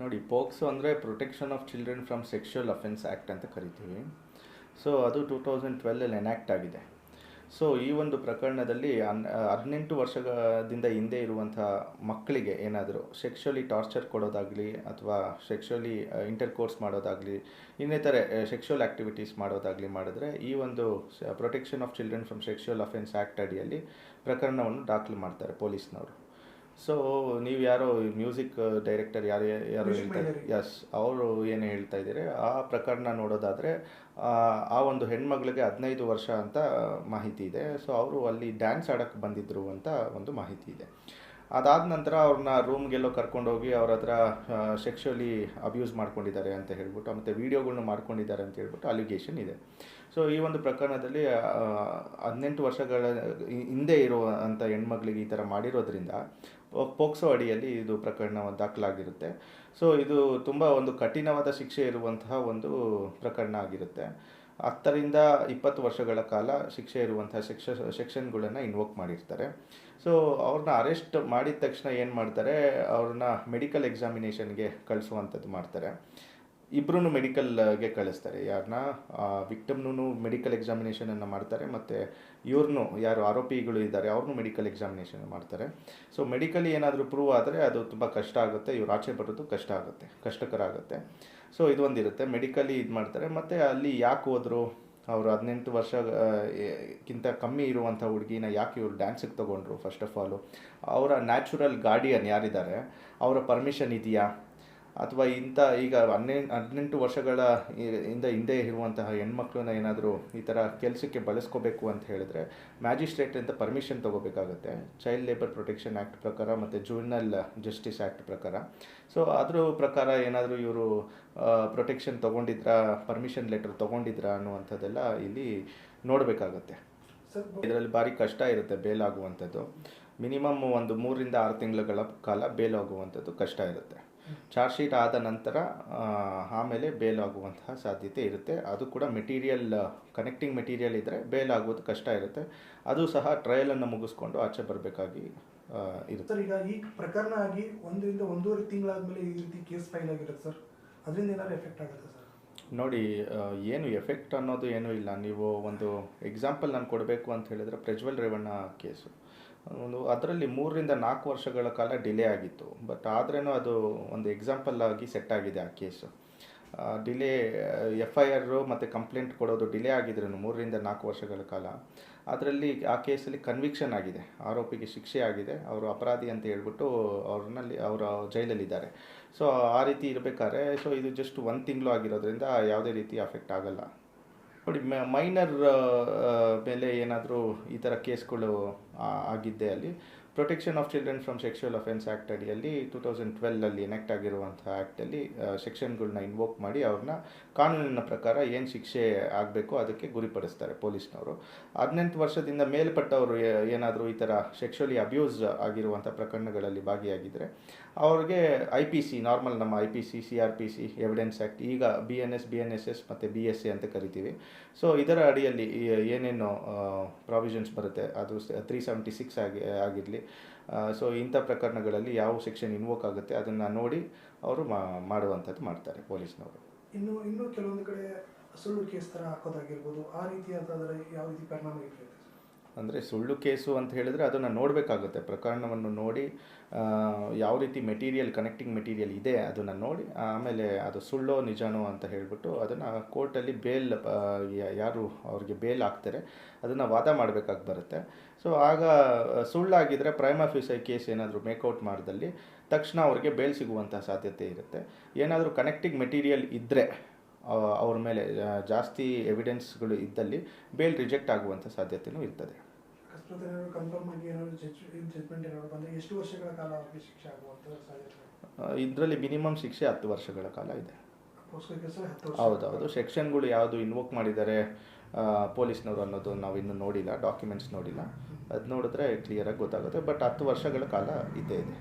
ನೋಡಿ, ಪೋಕ್ಸೋ ಅಂದರೆ protection of children from sexual offence act ಅಂತ ಕರಿತೀವಿ. ಸೊ ಅದು ಟೂ ತೌಸಂಡ್ ಟ್ವೆಲ್ಲಲ್ಲಿ ಎನ್ಯಾಕ್ಟ್ ಆಗಿದೆ. ಸೊ ಈ ಒಂದು ಪ್ರಕರಣದಲ್ಲಿ ಅನ್ ಹದಿನೆಂಟು ವರ್ಷದಿಂದ ಹಿಂದೆ ಇರುವಂಥ ಮಕ್ಕಳಿಗೆ ಏನಾದರೂ ಸೆಕ್ಷುವಲಿ ಟಾರ್ಚರ್ ಕೊಡೋದಾಗಲಿ ಅಥವಾ ಸೆಕ್ಷುವಲಿ ಇಂಟರ್ಕೋರ್ಸ್ ಮಾಡೋದಾಗಲಿ, ಇನ್ನಿತರೆ ಸೆಕ್ಷುವಲ್ ಆ್ಯಕ್ಟಿವಿಟೀಸ್ ಮಾಡೋದಾಗಲಿ ಮಾಡಿದ್ರೆ ಈ ಒಂದು protection of children from sexual offence act ಅಡಿಯಲ್ಲಿ ಪ್ರಕರಣವನ್ನು ದಾಖಲು ಮಾಡ್ತಾರೆ ಪೊಲೀಸ್ನವರು. ಸೊ ನೀವು ಯಾರೋ ಮ್ಯೂಸಿಕ್ ಡೈರೆಕ್ಟರ್ ಯಾರು ಯಾರು ಹೇಳ್ತಾರೆ. ಎಸ್ ಅವರು ಏನು ಹೇಳ್ತಾ ಇದ್ದಾರೆ ಆ ಪ್ರಕರಣ ನೋಡೋದಾದರೆ ಆ ಒಂದು ಹೆಣ್ಮಗಳಿಗೆ ಹದಿನೈದು ವರ್ಷ ಅಂತ ಮಾಹಿತಿ ಇದೆ ಸೊ ಅವರು ಅಲ್ಲಿ ಡ್ಯಾನ್ಸ್ ಆಡೋಕ್ಕೆ ಬಂದಿದ್ದರು ಅಂತ ಒಂದು ಮಾಹಿತಿ ಇದೆ ಅದಾದ ನಂತರ ಅವ್ರನ್ನ ರೂಮ್ಗೆಲ್ಲೋ ಕರ್ಕೊಂಡೋಗಿ ಅವ್ರ ಹತ್ರ ಸೆಕ್ಷುವಲಿ ಅಬ್ಯೂಸ್ ಮಾಡ್ಕೊಂಡಿದ್ದಾರೆ ಅಂತ ಹೇಳ್ಬಿಟ್ಟು, ಮತ್ತು ವೀಡಿಯೋಗಳನ್ನ ಮಾಡ್ಕೊಂಡಿದ್ದಾರೆ ಅಂತ ಹೇಳ್ಬಿಟ್ಟು ಅಲಿಗೇಷನ್ ಇದೆ. ಸೊ ಈ ಒಂದು ಪ್ರಕರಣದಲ್ಲಿ ಹದಿನೆಂಟು ವರ್ಷಗಳ ಹಿಂದೆ ಹಿಂದೆ ಇರುವಂಥ ಹೆಣ್ಮಕ್ಳಿಗೆ ಈ ಥರ ಮಾಡಿರೋದ್ರಿಂದ ಪೋಕ್ಸೋ ಅಡಿಯಲ್ಲಿ ಇದು ಪ್ರಕರಣ ದಾಖಲಾಗಿರುತ್ತೆ. ಸೊ ಇದು ತುಂಬ ಒಂದು ಕಠಿಣವಾದ ಶಿಕ್ಷೆ ಇರುವಂತಹ ಒಂದು ಪ್ರಕರಣ ಆಗಿರುತ್ತೆ. ಹತ್ತರಿಂದ ಇಪ್ಪತ್ತು ವರ್ಷಗಳ ಕಾಲ ಶಿಕ್ಷೆ ಇರುವಂತಹ ಶಿಕ್ಷ ಸೆಕ್ಷನ್ಗಳನ್ನು ಇನ್ವೋಕ್ ಮಾಡಿರ್ತಾರೆ. ಸೊ ಅವ್ರನ್ನ ಅರೆಸ್ಟ್ ಮಾಡಿದ ತಕ್ಷಣ ಏನು ಮಾಡ್ತಾರೆ? ಅವ್ರನ್ನ ಮೆಡಿಕಲ್ ಎಕ್ಸಾಮಿನೇಷನ್ಗೆ ಕಳಿಸುವಂಥದ್ದು ಮಾಡ್ತಾರೆ. ಇಬ್ಬರೂ ಮೆಡಿಕಲ್ಗೆ ಕಳಿಸ್ತಾರೆ. ಯಾರನ್ನ ವಿಕ್ಟಮ್ನೂ ಮೆಡಿಕಲ್ ಎಕ್ಸಾಮಿನೇಷನನ್ನು ಮಾಡ್ತಾರೆ. ಮತ್ತು ಇವ್ರನ್ನೂ ಯಾರು ಆರೋಪಿಗಳು ಇದ್ದಾರೆ ಅವ್ರನ್ನೂ ಮೆಡಿಕಲ್ ಎಕ್ಸಾಮಿನೇಷನ್ ಮಾಡ್ತಾರೆ. ಸೊ ಮೆಡಿಕಲಿ ಏನಾದರೂ ಪ್ರೂವ್ ಆದರೆ ಅದು ತುಂಬ ಕಷ್ಟ ಆಗುತ್ತೆ. ಇವ್ರು ಆಚೆ ಬರೋದು ಕಷ್ಟ ಆಗುತ್ತೆ, ಕಷ್ಟಕರ ಆಗುತ್ತೆ. ಸೊ ಇದೊಂದಿರುತ್ತೆ ಮೆಡಿಕಲಿ ಇದು ಮಾಡ್ತಾರೆ. ಮತ್ತು ಅಲ್ಲಿ ಯಾಕೆ ಹೋದರು? ಅವರು ಹದಿನೆಂಟು ವರ್ಷ ಆ, ಎ- ಕ್ಕಿಂತ ಕಮ್ಮಿ ಇರುವಂಥ ಹುಡುಗಿನ ಯಾಕೆ ಇವರು ಡ್ಯಾನ್ಸಿಗೆ ತೊಗೊಂಡ್ರು ಫಸ್ಟ್ ಆಫ್ ಆಲು ಅವರ ನ್ಯಾಚುರಲ್ ಗಾರ್ಡಿಯನ್ ಯಾರಿದ್ದಾರೆ? ಅವರ ಪರ್ಮಿಷನ್ ಇದೆಯಾ? ಅಥವಾ ಇಂಥ ಈಗ ಹನ್ನೆಂಟು ಹದಿನೆಂಟು ವರ್ಷಗಳ ಹಿಂದೆ ಇಂದ ಹಿಂದೆ ಇರುವಂತಹ ಹೆಣ್ಮಕ್ಳನ್ನ ಏನಾದರೂ ಈ ಥರ ಕೆಲಸಕ್ಕೆ ಬಳಸ್ಕೋಬೇಕು ಅಂತ ಹೇಳಿದ್ರೆ ಮ್ಯಾಜಿಸ್ಟ್ರೇಟ್ ಅಂತ ಪರ್ಮಿಷನ್ ತೊಗೋಬೇಕಾಗುತ್ತೆ. ಚೈಲ್ಡ್ ಲೇಬರ್ ಪ್ರೊಟೆಕ್ಷನ್ ಆ್ಯಕ್ಟ್ ಪ್ರಕಾರ ಮತ್ತು ಜೂನಲ್ ಜಸ್ಟಿಸ್ ಆ್ಯಕ್ಟ್ ಪ್ರಕಾರ. ಸೊ ಅದ್ರ ಪ್ರಕಾರ ಏನಾದರೂ ಇವರು ಪ್ರೊಟೆಕ್ಷನ್ ತೊಗೊಂಡಿದ್ರಾ ಪರ್ಮಿಷನ್ ಲೆಟರ್ ತೊಗೊಂಡಿದ್ರಾ ಅನ್ನುವಂಥದ್ದೆಲ್ಲ ಇಲ್ಲಿ ನೋಡಬೇಕಾಗತ್ತೆ. ಇದರಲ್ಲಿ ಭಾರಿ ಕಷ್ಟ ಇರುತ್ತೆ ಬೇಲ್ ಆಗುವಂಥದ್ದು ಮಿನಿಮಮ್ ಒಂದು ಮೂರರಿಂದ ಆರು ತಿಂಗಳುಗಳ ಕಾಲ ಬೇಲ್ ಆಗುವಂಥದ್ದು ಕಷ್ಟ ಇರುತ್ತೆ. ಚಾರ್ಜ್ ಶೀಟ್ ಆದ ನಂತರ ಆಮೇಲೆ ಬೇಲ್ ಆಗುವಂತಹ ಸಾಧ್ಯತೆ ಇರುತ್ತೆ. ಅದು ಕೂಡ ಮೆಟೀರಿಯಲ್ ಕನೆಕ್ಟಿಂಗ್ ಮೆಟೀರಿಯಲ್ ಇದ್ದರೆ ಬೇಲ್ ಆಗೋದು ಕಷ್ಟ ಇರುತ್ತೆ. ಅದು ಸಹ ಟ್ರಯಲನ್ನು ಮುಗಿಸ್ಕೊಂಡು ಆಚೆ ಬರಬೇಕಾಗಿ ಇರುತ್ತೆ. ಸರ್ ಈಗ ಈ ಪ್ರಕರಣ ಆಗಿ ಒಂದರಿಂದ ಒಂದೂವರೆ ತಿಂಗಳಾದಮೇಲೆ ಈ ರೀತಿ ಕೇಸ್ ಫೈಲ್ ಆಗಿರುತ್ತೆ ಸರ್. ಅದರಿಂದ ಏನಾದರೂ ಎಫೆಕ್ಟ್ ಆಗುತ್ತೆ ಸರ್? ನೋಡಿ ಏನು ಎಫೆಕ್ಟ್ ಅನ್ನೋದು ಏನೂ ಇಲ್ಲ. ನೀವು ಒಂದು ಎಕ್ಸಾಂಪಲ್ ನಾನು ಕೊಡಬೇಕು ಅಂತ ಹೇಳಿದ್ರೆ ಪ್ರಜ್ವಲ್ ರೇವಣ್ಣ ಕೇಸು. ಒಂದು ಅದರಲ್ಲಿ ಮೂರರಿಂದ ನಾಲ್ಕು ವರ್ಷಗಳ ಕಾಲ ಡಿಲೇ ಆಗಿತ್ತು. ಬಟ್ ಆದ್ರೂ ಅದು ಒಂದು ಎಕ್ಸಾಂಪಲ್ ಆಗಿ ಸೆಟ್ ಆಗಿದೆ ಆ ಕೇಸು ಡಿಲೇ ಎಫ್ ಐ ಆರು ಮತ್ತು ಕಂಪ್ಲೇಂಟ್ ಕೊಡೋದು ಡಿಲೇ ಆಗಿದ್ರು ಮೂರರಿಂದ ನಾಲ್ಕು ವರ್ಷಗಳ ಕಾಲ. ಅದರಲ್ಲಿ ಆ ಕೇಸಲ್ಲಿ ಕನ್ವಿಕ್ಷನ್ ಆಗಿದೆ. ಆರೋಪಿಗೆ ಶಿಕ್ಷೆ ಆಗಿದೆ. ಅವರು ಅಪರಾಧಿ ಅಂತ ಹೇಳ್ಬಿಟ್ಟು ಅವ್ರನ್ನಲ್ಲಿ ಅವರ ಜೈಲಲ್ಲಿದ್ದಾರೆ. ಸೊ ಆ ರೀತಿ ಇರಬೇಕಾದ್ರೆ ಸೊ ಇದು ಜಸ್ಟ್ ಒಂದು ತಿಂಗಳು ಆಗಿರೋದ್ರಿಂದ ಯಾವುದೇ ರೀತಿ ಅಫೆಕ್ಟ್ ಆಗಲ್ಲ. ನೋಡಿ ಮೈನರ್ ಮೇಲೆ ಏನಾದರೂ ಈ ಥರ ಕೇಸ್ಗಳು ಆಗಿದ್ದೆ ಅಲ್ಲಿ protection of children from sexual offence act ಅಡಿಯಲ್ಲಿ ಟೂ ತೌಸಂಡ್ ಟ್ವೆಲ್ವಲ್ಲಿ ಎನೆಕ್ಟ್ ಆಗಿರುವಂಥ ಆ್ಯಕ್ಟಲ್ಲಿ ಸೆಕ್ಷನ್ಗಳನ್ನ ಇನ್ವೋಕ್ ಮಾಡಿ ಅವ್ರನ್ನ ಕಾನೂನಿನ ಪ್ರಕಾರ ಏನು ಶಿಕ್ಷೆ ಆಗಬೇಕು ಅದಕ್ಕೆ ಗುರಿಪಡಿಸ್ತಾರೆ ಪೊಲೀಸ್ನವರು. ಹದಿನೆಂಟು ವರ್ಷದಿಂದ ಮೇಲ್ಪಟ್ಟವರು ಏನಾದರೂ ಈ ಥರ ಸೆಕ್ಷುವಲಿ ಅಬ್ಯೂಸ್ ಆಗಿರುವಂಥ ಪ್ರಕರಣಗಳಲ್ಲಿ ಭಾಗಿಯಾಗಿದ್ದರೆ ಅವ್ರಿಗೆ ಐ ಪಿ ಸಿ ನಾರ್ಮಲ್ ನಮ್ಮ I P C C R P C evidence act ಈಗ B N S B N S S ಮತ್ತು ಬಿ ಎಸ್ ಸಿ ಅಂತ ಕರಿತೀವಿ. ಸೊ ಇದರ ಅಡಿಯಲ್ಲಿ ಏನೇನು ಪ್ರಾವಿಷನ್ಸ್ ಬರುತ್ತೆ. ಅದು ತ್ರೀ ಸೆವೆಂಟಿ ಸಿಕ್ಸ್ ಆಗಿ, ಆಗಿರಲಿ. ಸೊ ಇಂಥ ಪ್ರಕರಣಗಳಲ್ಲಿ ಯಾವ ಸೆಕ್ಷನ್ ಇನ್ವೋಕ್ ಆಗುತ್ತೆ ಅದನ್ನು ನೋಡಿ ಅವರು ಮಾಡುವಂಥದ್ದು ಮಾಡ್ತಾರೆ ಪೊಲೀಸ್ನವರು. ಇನ್ನು, ಇನ್ನೂ ಕೆಲವೊಂದು ಕಡೆ ಸುಳ್ಳು ಕೇಸ್ ಥರ ಹಾಕೋದಾಗಿರ್ಬೋದು, ಆ ರೀತಿ ಅಂತಂದರೆ ಯಾವ ರೀತಿ ಪರಿಣಾಮ ಅಂದರೆ ಸುಳ್ಳು ಕೇಸು ಅಂತ ಹೇಳಿದರೆ ಅದನ್ನು ನೋಡಬೇಕಾಗುತ್ತೆ. ಪ್ರಕರಣವನ್ನು ನೋಡಿ ಯಾವ ರೀತಿ ಮೆಟೀರಿಯಲ್ ಕನೆಕ್ಟಿಂಗ್ ಮೆಟೀರಿಯಲ್ ಇದೆ ಅದನ್ನು ನೋಡಿ, ಆಮೇಲೆ ಅದು ಸುಳ್ಳೋ ನಿಜಾನೋ ಅಂತ ಹೇಳಿಬಿಟ್ಟು ಅದನ್ನು ಕೋರ್ಟಲ್ಲಿ ಬೇಲ್ ಯಾರು ಅವ್ರಿಗೆ ಬೇಲ್ ಹಾಕ್ತಾರೆ, ಅದನ್ನು ವಾದ ಮಾಡಬೇಕಾಗಿ ಬರುತ್ತೆ. ಸೊ ಆಗ ಸುಳ್ಳಾಗಿದ್ದರೆ ಪ್ರೈಮ್ ಆಫೀಸರ್ ಕೇಸ್ ಏನಾದರೂ ಮೇಕೌಟ್ ಮಾಡಿದಲ್ಲಿ ತಕ್ಷಣ ಅವ್ರಿಗೆ ಬೇಲ್ ಸಿಗುವಂಥ ಸಾಧ್ಯತೆ ಇರುತ್ತೆ. ಏನಾದರೂ ಕನೆಕ್ಟಿಂಗ್ ಮೆಟೀರಿಯಲ್ ಇದ್ದರೆ ಅವ್ರ ಮೇಲೆ ಜಾಸ್ತಿ ಎವಿಡೆನ್ಸ್ಗಳು ಇದ್ದಲ್ಲಿ ಬೇಲ್ ರಿಜೆಕ್ಟ್ ಆಗುವಂಥ ಸಾಧ್ಯತೆಯೂ ಇರ್ತದೆ. ಏನಾದ್ರು ಕನ್ಫರ್ಮ್ ಆಗಿ ಏನಾದ್ರು ಜಡ್ಜ್ ಜಡ್ಜ್ಮೆಂಟ್ ಏನಾದ್ರು ಬಂದರೆ ಎಷ್ಟು ವರ್ಷಗಳ ಕಾಲ ಅವ್ರಿಗೆ ಶಿಕ್ಷೆ ಆಗುವಂಥ ಸಾಧ್ಯತೆ ಇದರಲ್ಲಿ ಮಿನಿಮಮ್ ಶಿಕ್ಷೆ ಹತ್ತು ವರ್ಷಗಳ ಕಾಲ ಇದೆ. ಹೌದೌದು ಸೆಕ್ಷನ್ಗಳು ಯಾವುದು ಇನ್ವೋಕ್ ಮಾಡಿದ್ದಾರೆ ಪೊಲೀಸ್ನವರು ಅನ್ನೋದು ನಾವು ಇನ್ನೂ ನೋಡಿಲ್ಲ ಡಾಕ್ಯುಮೆಂಟ್ಸ್ ನೋಡಿಲ್ಲ. ಅದು ನೋಡಿದ್ರೆ ಕ್ಲಿಯರಾಗಿ ಗೊತ್ತಾಗುತ್ತೆ ಬಟ್ ಹತ್ತು ವರ್ಷಗಳ ಕಾಲ ಇದ್ದೇ ಇದೆ.